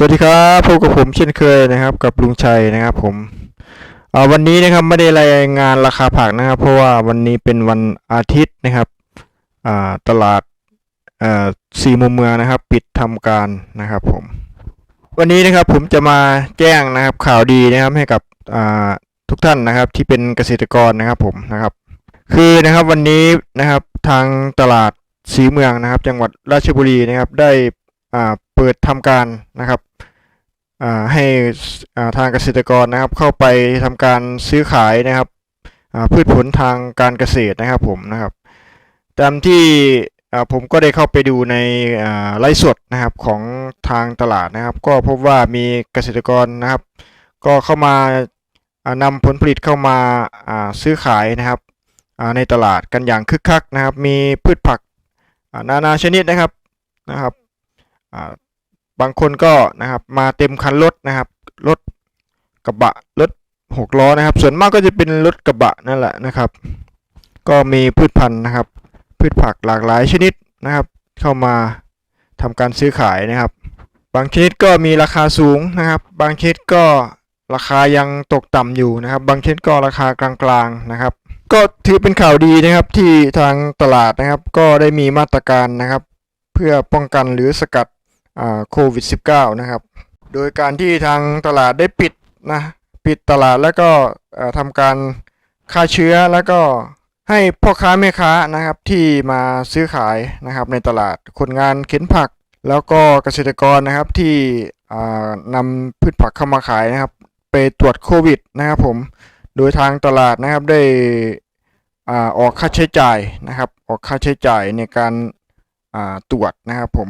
สวัสดีครับพบกับผมเช่นเคยนะครับ กับลุงชัยนะครับผมวันนี้นะครับไม่ได้รายงานราคาผักนะครับ เพราะว่าวันนี้เป็นวันอาทิตย์นะครับตลาดสี่มุมเมืองนะครับ ปิดทำการนะครับผมวันนี้นะครับผมจะมาแจ้งนะครับข่าวดีนะครับให้กับทุกท่านนะครับที่เป็นเกษตรกรนะครับผมนะครับ คือนะครับวันนี้นะครับทางตลาดสีเมืองนะครับ จังหวัดราชบุรีนะครับได้อ่า เปิดทำการนะครับให้ทางเกษตรกรนะครับ เข้าไปทำการซื้อขายนะครับพืชผลทางการเกษตรนะครับผมนะครับ ตามที่ผมก็ได้เข้าไปดูในอ่าไลฟ์สดนะครับของทางตลาดนะครับ ก็พบว่ามีเกษตรกรนะครับ ก็เข้ามาอ่านำผลผลิตเข้ามาซื้อขายนะครับในตลาดกันอย่างคึกคักนะครับ มีพืชผักนานาชนิดนะครับนะครับ บางคนก็นะครับมาเต็มคันรถนะครับรถกระบะรถหกล้อนะครับ ส่วนมากก็จะเป็นรถกระบะนั่นแหละนะครับ ก็มีพืชพันธุ์นะครับ พืชผักหลากหลายชนิดนะครับ เข้ามาทำการซื้อขายนะครับ บางชนิดก็มีราคาสูงนะครับ บางชนิดก็ราคายังตกต่ำอยู่นะครับ บางชนิดก็ราคากลางๆนะครับ ก็ถือเป็นข่าวดีนะครับที่ทางตลาดนะครับ ก็ได้มีมาตรการนะครับ เพื่อป้องกันหรือสกัด โควิด -19 นะครับ โดยการที่ทางตลาดได้ปิดนะปิดตลาดแล้วก็ทำการฆ่าเชื้อแล้วก็ให้พ่อค้าแม่ค้านะครับที่มาซื้อขายนะครับในตลาดคนงานเข็นผัก แล้วก็เกษตรกรนะครับที่นำพืชผักเข้ามาขายนะครับ ไปตรวจโควิดนะครับผมโดยทางตลาดนะครับได้ออกค่าใช้จ่ายนะครับ ออกค่าใช้จ่ายในการตรวจนะครับผม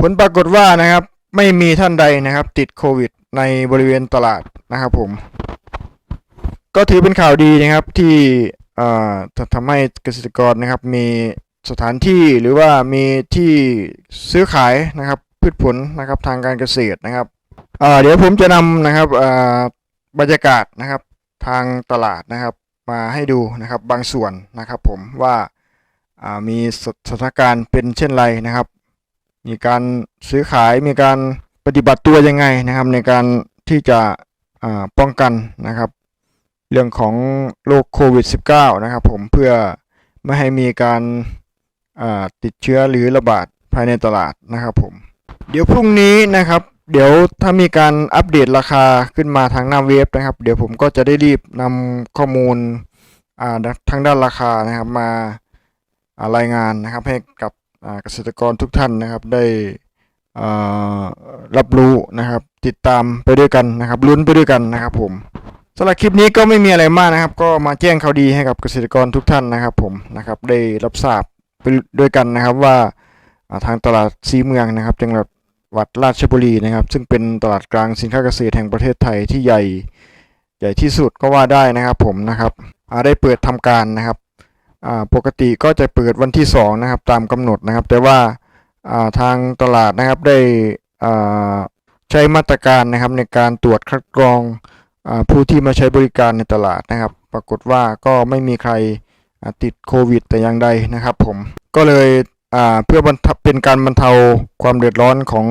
ผลปรากฏว่านะครับ ไม่มีท่านใดนะครับ ติดโควิด ในบริเวณตลาดนะครับผม ก็ถือเป็นข่าวดีนะครับที่ทำให้เกษตรกรนะครับ มีสถานที่หรือว่ามีที่ซื้อขายนะครับ พืชผลนะครับทางการเกษตรนะครับเดี๋ยวผมจะนำนะครับบรรยากาศนะครับทางตลาดนะครับมาให้ดูนะครับบางส่วนนะครับ ผมว่ามีสถานการณ์เป็นเช่นไรนะครับ มีการซื้อขายมีการปฏิบัติตัวยังไงนะครับ ในการที่จะป้องกันนะครับ เรื่องของโรคโควิด -19 นะครับผมเพื่อไม่ให้มีการาติดเชื้อหรือระบาดภายในตลาดนะครับผม เดี๋ยวพรุ่งนี้นะครับ เดี๋ยวถ้ามีการอัปเดตราคาขึ้นมาทางหน้าเว็บนะครับ เดี๋ยวผมก็จะได้รีบนำข้อมูลทางด้านราคานะครับมารายงานนะครับให้กับ เกษตรกรทุกท่านนะครับได้รับรู้นะครับ ติดตามไปด้วยกันนะครับลุ้นไปด้วยกันนะครับ ผมสำหรับคลิปนี้ก็ไม่มีอะไรมากนะครับ ก็มาแจ้งข่าวดีให้กับเกษตรกรทุกท่านนะครับ ผมนะครับได้รับทราบไปด้วยกันนะครับว่าทางตลาดสีเมืองนะครับจังหวัดราชบุรีนะครับ ซึ่งเป็นตลาดกลางสินค้าเกษตรแห่งประเทศไทยที่ใหญ่ใหญ่ที่สุดก็ว่าได้นะครับ ผมนะครับได้เปิดทำการนะครับ ปกติก็จะเปิดวันที่ 2 นะครับ ตามกำหนดนะครับ แต่ว่าาทางตลาดนะครับได้ใช้มาตรการนะครับในการตรวจคัดกรองอผู้ที่มาใช้บริการในตลาดนะครับ ปรากฏว่าก็ไม่มีใครติดโควิด แต่อย่างใดนะครับผมก็เลยเพื่อบรรเป็นการบรรเทาความเดือดร้อนของ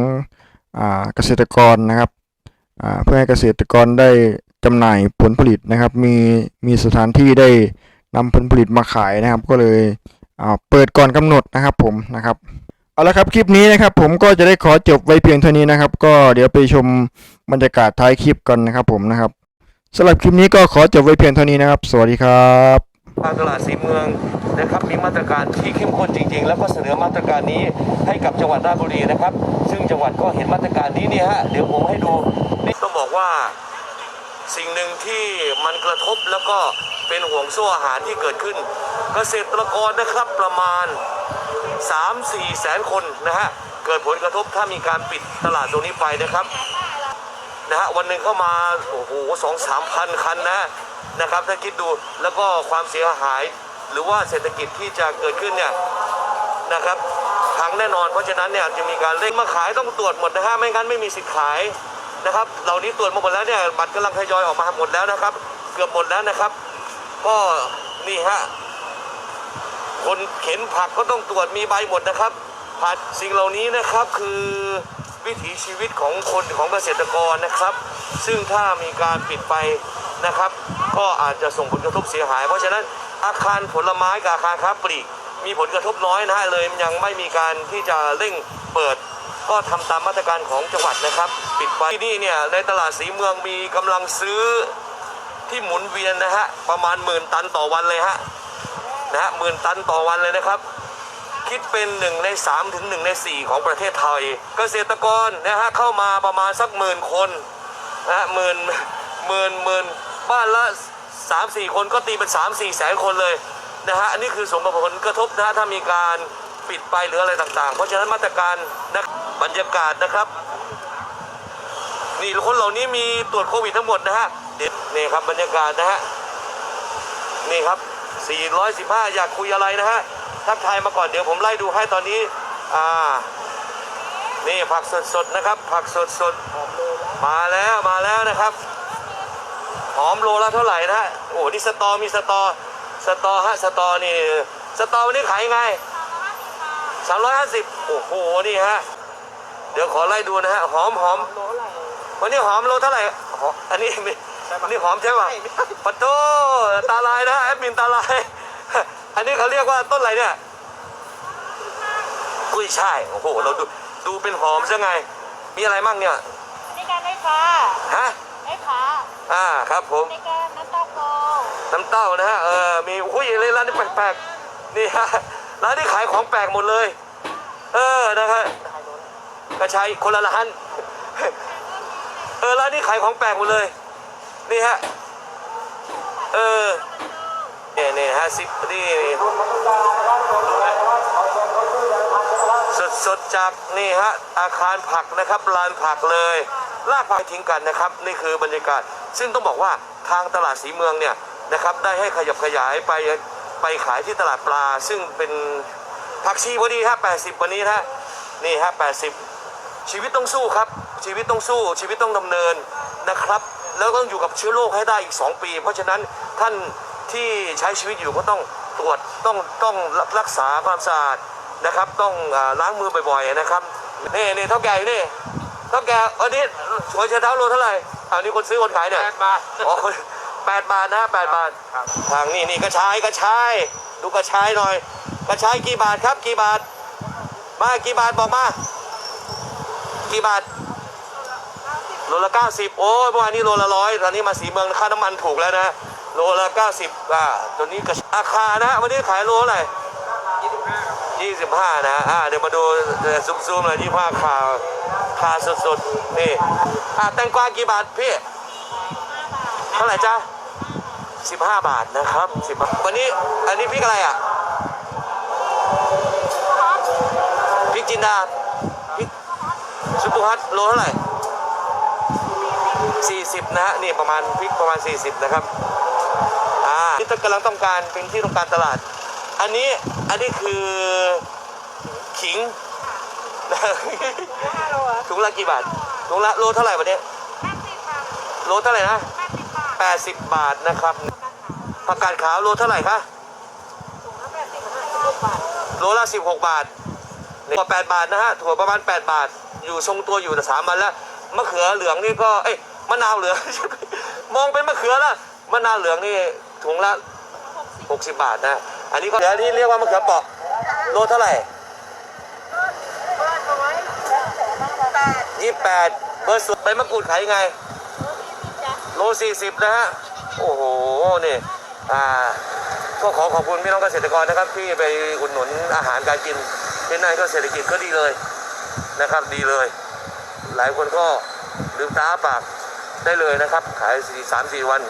อเกษตรกรนะครับเพื่อให้เกษตรกรได้จำหน่ายผลผลิตนะครับ มีมีสถานที่ได้ นำผลผลิตมาขายนะครับ ก็เลยเปิดก่อนกำหนดนะครับผมนะครับเอาละครับคลิปนี้นะครับ ผมก็จะได้ขอจบไว้เพียงเท่านี้นะครับ ก็เดี๋ยวไปชมบรรยากาศท้ายคลิปกันนะครับ ผมนะครับสำหรับคลิปนี้ก็ขอจบไว้เพียงเท่านี้นะครับ สวัสดีครับทางตลาดสีเมืองนะครับมีมาตรการที่เข้มข้นจริง ๆ แล้วก็เสนอมาตรการนี้ให้กับจังหวัดราชบุรีนะครับ ซึ่งจังหวัดก็เห็นมาตรการนี้เนี่ยฮะเดี๋ยวผมให้ดูนี่ต้องบอกว่า สิ่งหนึ่งที่มันกระทบแล้วก็เป็นห่วงโซ่อาหารที่เกิดขึ้น เกษตรกรนะครับประมาณ 3-4 แสนคนนะฮะเกิดผลกระทบถ้ามีการปิดตลาดตรงนี้ไปนะครับนะฮะวันหนึ่งเข้ามาโอ้โหสองสามพันคันนะนะครับถ้าคิดดูแล้วก็ความเสียหาย หรือว่าเศรษฐกิจที่จะเกิดขึ้นเนี่ยนะครับพังแน่นอนเพราะฉะนั้นเนี่ยจะมีการเร่งมาขายต้องตรวจหมดนะฮะไม่งั้นไม่มีสิทธิ์ขาย นะครับ เหล่านี้ตรวจมาหมดแล้วเนี่ยบัตรกำลังทยอยออกมาหมดแล้วนะครับ เกือบหมดแล้วนะครับ ก็นี่ฮะคนเข็นผักก็ต้องตรวจมีใบหมดนะครับผัดสิ่งเหล่านี้นะครับคือวิถีชีวิตของคนของเกษตรกรนะครับ ซึ่งถ้ามีการปิดไปนะครับ ก็อาจจะส่งผลกระทบเสียหาย เพราะฉะนั้นอาคารผลไม้กับอาคารค้าปลีกมีผลกระทบน้อยนะฮะเลยยังไม่มีการที่จะเร่งเปิด ก็ทำตามมาตรการของจังหวัดนะครับ ปิดไปที่นี่เนี่ยในตลาดสีเมืองมีกำลังซื้อที่หมุนเวียนนะฮะประมาณหมื่นตันต่อวันเลยฮะนะฮะหมื่นตันต่อวันเลยนะครับ คิดเป็นหนึ่งใน3ถึงหนึ่งใน 4 ของประเทศไทย เกษตรกรนะฮะเข้ามาประมาณสักหมื่นคนนะฮะหมื่นหมื่นหมื่นบ้านละ 3 4 คนก็ตีเป็น 3 4 แสนคนเลยนะฮะอันนี้คือสมผลกระทบนะฮะถ้ามีการ ปิดไปหรืออะไรต่าง ๆ เพราะฉะนั้นมาตรการนะบรรยากาศนะครับ นี่คนเหล่านี้มีตรวจโควิดทั้งหมดนะฮะเดี๋ยวนี่ครับบรรยากาศนะฮะนี่ครับ 415 อยากคุยอะไรนะฮะทักทายมาก่อนเดี๋ยวผมไล่ดูให้ตอนนี้อ่านี่ผักสดๆนะครับ ผักสดๆมาแล้วมาแล้วนะครับหอมโลละเท่าไหร่นะฮะโอ้นี่สตอมีสตอสตอฮะสตอนี่สตอวันนี้ขายยังไง 350 โอ้โห นี่ฮะ เดี๋ยวขอไล่ดูนะฮะ หอมหอมวันนี้หอมโลเท่าไหร่หอมอันนี้ไม่อันนี้หอมใช่ป่ะปะโตตาลายนะแอดมินตาลาย อันนี้เขาเรียกว่าต้นอะไรเนี่ย กุ้ยช่าย โอ้โห เราดูดูเป็นหอมซะไง มีอะไรมั่งเนี่ยในการไฟฟ้าฮะไฟฟ้าอ่า ครับผมในการน้ำเต้าโกน้ำเต้านะฮะ เออ มี อุ้ยเลยร้านนี้แปลกๆ นี่ฮะ ร้านนี้ขายของแปลกหมดเลย เออนะฮะกระชายคนละร้านเออร้านนี้ขายของแปลกหมดเลย นี่ฮะเออเนี่ยเนี่ยฮะสิบนี่สดสดๆจากนี่ฮะอาคารผักนะครับลานผักเลยลากผักทิ้งกันนะครับ นี่คือบรรยากาศ ซึ่งต้องบอกว่าทางตลาดสีเมืองเนี่ยนะครับ ได้ให้ขยับขยายไป ไปขายที่ตลาดปลา ซึ่งเป็นผักชีพอดีฮะ80 วันนี้นะฮะนี่ฮะ80 ชีวิตต้องสู้ครับ ชีวิตต้องสู้ ชีวิตต้องดำเนินนะครับ แล้วต้องอยู่กับเชื้อโรคให้ได้อีก 2 ปี เพราะฉะนั้นท่านที่ใช้ชีวิตอยู่ก็ต้องตรวจต้องต้องรักษาความสะอาดนะครับ ต้องอาล้างมือบ่อยๆนะครับนี่นี่เท่าแก่อยู่นี่เท่าแก่วันนี้หัวเชื้อเท้าโลเท่าไหร่อันนี้คนซื้อคนขายเนี่ยแปดบาทอ๋อ แปดบาทนะแปดบาททางนี่นี่กระชายกระชายดูกระชายหน่อย กระชายกี่บาทครับกี่บาท มากี่บาทบอกมา กี่บาทโลละ 90 โอ้ยเมื่อวานนี้โลละร้อยตอนนี้มาสีเมืองค่าน้ำมันถูกแล้วนะโลละเก้าสิบอ่าตัวนี้กระราคานะ วันนี้ขายโลอะไรยี่สิบหร่25 นะอ่าเดี๋ยวมาดูซุ้มๆเลยยี่ห้าขาขาสดๆนี่อ่าแตงกวากี่บาทพี่เท่าไหร่จ้า สิบห้าบาทนะครับ15วันนี้อันนี้พริกอะไรอะพริกจินดาพริกซุปหัตโลเท่าไหร่สี่สิบนะฮะนี่ประมาณพริกประมาณสี่สิบนะครับอ่าที่กำลังต้องการเป็นที่ต้องการตลาด อันนี้อันนี้คือขิงถุงละกี่บาทถุงละโลเท่าไหร่วันนี้โลเท่าไหร่นะ 80 บาทนะครับผักกาดขาวโลเท่าไหร่คะถุงละสิบห้าสิบาทโลละ 16 บาทถั่ว8บาทนะฮะถั่วประมาณ 8 บาท อยู่ทรงตัวอยู่แต่สามวันแล้วมะเขือเหลืองนี่ก็เอ้ยมะนาวเหลือง มองเป็นมะเขือแล้วมะนาวเหลืองนี่ถุงละ 60 บาทนะอันนี้ก็เดี๋ยวที่เรียกว่ามะเขือเปาะโลเท่าไหร่เปิดเอาไว้แปดเบอร์สุดใบมะกรูดขายยังไง จ้ะโล40นะฮะโอ้โหนี่อ่าก็ขอขอบคุณพี่น้องเกษตรกรนะครับ ที่ไปอุดหนุนอาหารการกินที่นั่นก็เศรษฐกิจก็ดีเลยนะครับ ดีเลย หลายคนก็ลืมตาอ้าปากได้เลยนะครับ ขายสี่สามสี่วัน